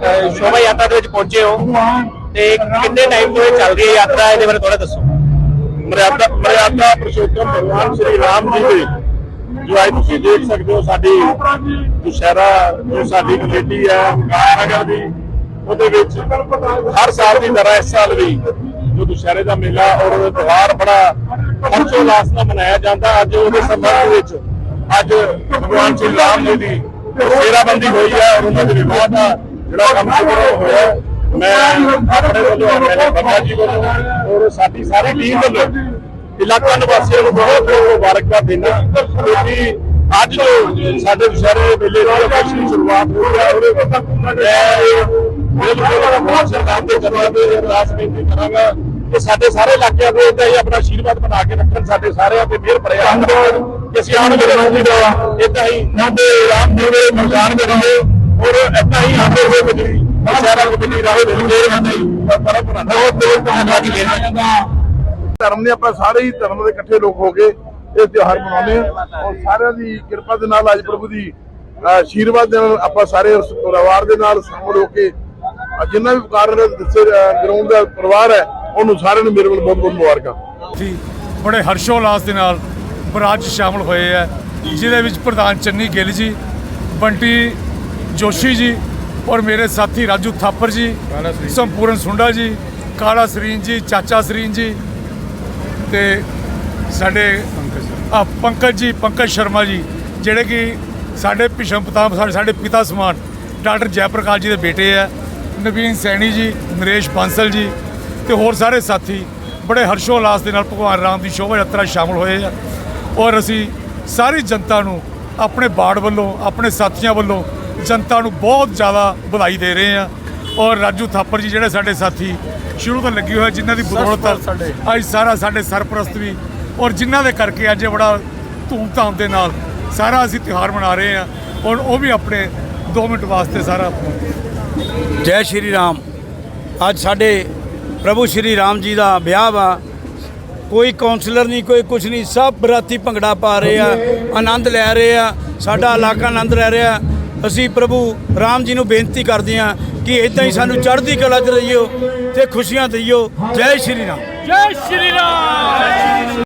ਸ਼ੋਭਾ ਯਾਤਰਾ ਦੇ ਵਿੱਚ ਪਹੁੰਚੇ ਹੋ ਤੇ ਕਿੰਨੇ ਟਾਈਮ ਤੋਂ ਇਹ ਚੱਲ ਰਹੀ ਹੈ ਯਾਤਰਾ? ਇਹਦੇ ਬਾਰੇ ਥੋੜਾ ਦੱਸੋ। ਮਰਿਆਦਾ ਮਰਿਆਦਾ ਪੁਰਸ਼ੋਤਮ ਭਗਵਾਨ ਸ਼੍ਰੀ ਰਾਮ ਜੀ ਦੇ, ਜੋ ਅੱਜ ਤੁਸੀਂ ਦੇਖ ਸਕਦੇ ਹੋ ਸਾਡੀ ਦੁਸ਼ਹਿਰਾ, ਜੋ ਸਾਡੀ ਕਮੇਟੀ ਹੈ ਨਗਰ ਦੀ, ਉਹਦੇ ਵਿੱਚ ਹਰ ਸਾਲ ਦੀ ਤਰ੍ਹਾਂ ਇਸ ਸਾਲ ਵੀ ਜੋ ਦੁਸ਼ਹਿਰੇ ਦਾ ਮੇਲਾ ਔਰ ਉਹਦਾ ਤਿਉਹਾਰ ਬੜਾ ਹਰਸ਼ੋਲਾਸ ਨਾਲ ਮਨਾਇਆ ਜਾਂਦਾ। ਅੱਜ ਉਹਦੇ ਸੰਬੰਧ ਵਿੱਚ ਅੱਜ ਭਗਵਾਨ ਸ਼੍ਰੀ ਰਾਮ ਜੀ ਦੀ ਸ਼ੇਰਾਬੰਦੀ ਹੋਈ ਹੈ ਔਰ ਉਹਨਾਂ ਦੇ ਵਿਵਾਹ ਦਾ ਜਿਹੜਾ ਕੰਮ ਸ਼ੁਰੂ ਹੋਇਆ ਹੈ। ਮੈਂ ਆਪਣੇ ਵੱਲੋਂ ਐਮਐਲਏ ਬੱਬਾ ਜੀ ਵੱਲੋਂ ਔਰ ਸਾਡੀ ਸਾਰੀ ਟੀਮ ਵੱਲੋਂ ਇਲਾਕਾ ਨਿਵਾਸੀਆਂ ਨੂੰ ਬਹੁਤ ਬਹੁਤ ਮੁਬਾਰਕਬਾਦ ਦਿੰਦਾ ਕਿਉਂਕਿ ਅੱਜ ਜੋ ਸਾਡੇ ਦੁਸ਼ਹਿਰੇ ਮੇਲੇ ਦੀ ਅਫੀਸ਼ੀਅਲ ਸ਼ੁਰੂਆਤ ਹੋਈ ਹੈ ਉਹਦੇ ਮੈਂ ਬਿਲਕੁਲ ਬਹੁਤ ਸਰਕਾਰ ਦੇ ਜਨਮ ਦੇ ਅਰਦਾਸ ਬੇਨਤੀ ਕਰਾਂਗਾ ਕਿ ਸਾਡੇ ਸਾਰੇ ਇਲਾਕਿਆਂ ਦੇ ਇਦਾਂ ਹੀ ਆਪਣਾ ਆਸ਼ੀਰਵਾਦ ਬਣਾ ਕੇ ਰੱਖਣ ਸਾਡੇ ਸਾਰਿਆਂ ਤੇ ਮਿਹਰ ਭਰਿਆ ਕਿ ਅਸੀਂ ਆਉਣ ਰੋਜ਼ੀ ਦਾ ਇਦਾਂ ਹੀ ਸਾਡੇ ਰਾਮ ਜੀ ਦੇ ਮਰਦਾਨ ਕਰਾਂਗੇ ਔਰ ਇਦਾਂ ਹੀ ਆਉਂਦੇ ਹੋਏ ਬਜਰੀ ਦੁਸ਼ਹਿਰਾ ਕਮੇਟੀ ਰਾਹੇ ਮਿਲਦੇ ਰਹਿੰਦੇ ਪਰਮ ਬਹੁਤ ਬਹੁਤ ਧੰਨਵਾਦ ਦੇਣਾ ਚਾਹੁੰਦਾ। ਧਰਮ ਦੇ ਆਪਾਂ ਸਾਰੇ ਹੀ ਧਰਮ ਦੇ ਇਕੱਠੇ ਲੋਕ ਹੋ ਕੇ ਇਹ ਤਿਉਹਾਰ ਮਨਾਉਂਦੇ ਹਾਂ। ਔਰ ਸਾਰਿਆਂ ਦੀ ਕਿਰਪਾ ਦੇ ਨਾਲ ਅੱਜ ਪ੍ਰਭੂ ਦੀ ਆਸ਼ੀਰਵਾਦ ਦੇ ਨਾਲ ਆਪਾਂ ਸਾਰੇ ਉਸ ਪਰਿਵਾਰ ਦੇ ਨਾਲ ਸ਼ਾਮਲ ਹੋ ਕੇ ਜਿੰਨਾ ਵੀ ਦੱਸੇ ਗਰਾਊਂਡ ਦਾ ਪਰਿਵਾਰ ਹੈ ਉਹਨੂੰ ਸਾਰਿਆਂ ਨੂੰ ਮੇਰੇ ਵੱਲ ਬਹੁਤ ਬਹੁਤ ਮੁਬਾਰਕਾਂ। ਸੀ ਬੜੇ ਹਰਸ਼ੋਲਾਸ ਦੇ ਨਾਲ ਬਰਾਤ 'ਚ ਸ਼ਾਮਲ ਹੋਏ ਆ ਜਿਹਦੇ ਵਿੱਚ ਪ੍ਰਧਾਨ ਚੰਨੀ ਗਿੱਲ ਜੀ ਬੰਟੀ ਜੋਸ਼ੀ ਜੀ ਔਰ ਮੇਰੇ ਸਾਥੀ ਰਾਜੂ ਥਾਪਰ ਜੀ ਸੰਪੂਰਨ ਸੁੰਡਾ ਜੀ ਕਾਲਾ ਸਰੀਨ ਜੀ ਚਾਚਾ ਸਰੀਨ ਜੀ ਤੇ ਸਾਡੇ ਆ ਪੰਕਜ ਜੀ ਪੰਕਜ ਸ਼ਰਮਾ ਜੀ ਜਿਹੜੇ ਕਿ ਸਾਡੇ ਭਿਸ਼ਮ ਪਿਤਾਮਹ ਸਾਡੇ ਸਾਡੇ ਪਿਤਾ ਸਮਾਨ ਡਾਕਟਰ ਜੈ ਪ੍ਰਕਾਸ਼ ਜੀ ਦੇ ਬੇਟੇ ਆ ਨਵੀਨ ਸੈਣੀ ਜੀ ਨਰੇਸ਼ ਬਾਂਸਲ ਜੀ ਤੇ ਹੋਰ ਸਾਰੇ ਸਾਥੀ ਬੜੇ ਹਰਸ਼ੋਲਾਸ ਦੇ ਨਾਲ ਭਗਵਾਨ ਰਾਮ ਦੀ ਸ਼ੋਭਾ ਯਾਤਰਾ ਸ਼ਾਮਲ ਹੋਏ ਆ ਔਰ ਅਸੀਂ ਸਾਰੀ ਜਨਤਾ ਨੂੰ ਆਪਣੇ ਬਾੜ ਵੱਲੋਂ ਆਪਣੇ ਸਾਥੀਆਂ ਵੱਲੋਂ ਜਨਤਾ ਨੂੰ ਬਹੁਤ ਜ਼ਿਆਦਾ ਵਧਾਈ ਦੇ ਰਹੇ ਆ ਔਰ ਰਾਜੂ ਥਾਪਰ ਜੀ ਜਿਹੜੇ ਸਾਡੇ ਸਾਥੀ ਸ਼ੁਰੂ ਤੋਂ ਲੱਗੇ ਹੋਏ ਜਿਨ੍ਹਾਂ ਦੀ ਬਦੌਲਤ ਅੱਜ ਸਾਰਾ ਸਾਡੇ ਸਰਪ੍ਰਸਤ ਵੀ ਔਰ ਜਿਨ੍ਹਾਂ ਦੇ ਕਰਕੇ ਅੱਜ ਇਹ ਬੜਾ ਧੂਮਧਾਮ ਦੇ ਨਾਲ ਸਾਰਾ ਅਸੀਂ ਤਿਉਹਾਰ ਮਨਾ ਰਹੇ ਆ ਔਰ ਉਹ ਵੀ ਆਪਣੇ 2 ਮਿੰਟ ਵਾਸਤੇ ਸਾਰਾ ਜੈ ਸ਼੍ਰੀ ਰਾਮ। ਅੱਜ ਸਾਡੇ ਪ੍ਰਭੂ ਸ਼੍ਰੀ ਰਾਮ ਜੀ ਦਾ ਵਿਆਹ ਵਾ। ਕੋਈ ਕਾਉਂਸਲਰ ਨਹੀਂ ਕੋਈ ਕੁਝ ਨਹੀਂ ਸਭ ਬਰਾਤੀ ਭੰਗੜਾ ਪਾ ਰਹੇ ਆ ਆਨੰਦ ਲੈ ਰਹੇ ਆ। ਸਾਡਾ ਇਲਾਕਾ ਆਨੰਦ ਲੈ ਰਿਹਾ। ਅਸੀਂ ਪ੍ਰਭੂ ਰਾਮ ਜੀ ਨੂੰ ਬੇਨਤੀ ਕਰਦੇ ਹਾਂ ਕਿ ਇਦਾਂ ਹੀ ਸਾਨੂੰ ਚੜ੍ਹਦੀ ਕਲਾ 'ਚ ਰਹੀਓ ਤੇ ਖੁਸ਼ੀਆਂ ਦਈਓ। ਜੈ ਸ਼੍ਰੀ ਰਾਮ। ਜੈ ਸ਼੍ਰੀ ਰਾਮ।